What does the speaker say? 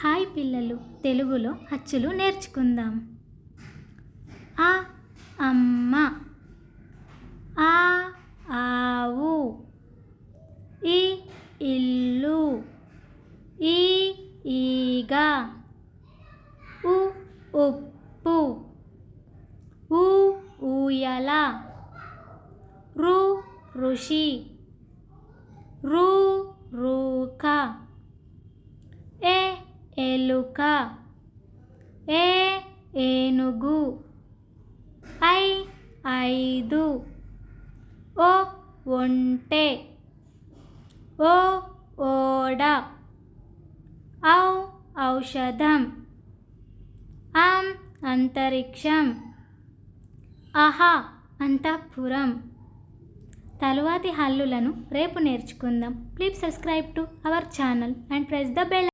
Hi పిల్లలు తెలుగులో అచ్చులు నేర్చుకుందాం. ఆ అమ్మ. ఆ ఆవు. ఈ ఇల్లు. ఈ ఈగ. ఉ ఉప్పు. ఊ ఊయల. రు ఋషి. రు రూక ఎలుక. ఏ ఏనుగు? ఐ ఐదు. ఓ ఒంటె. ఓ ఓడ. ఔ ఔషధం. అం అంతరిక్షం. అహా అంతఃపురం. తరువాతి హల్లులను రేపు నేర్చుకుందాం. Please subscribe to our channel and press the bell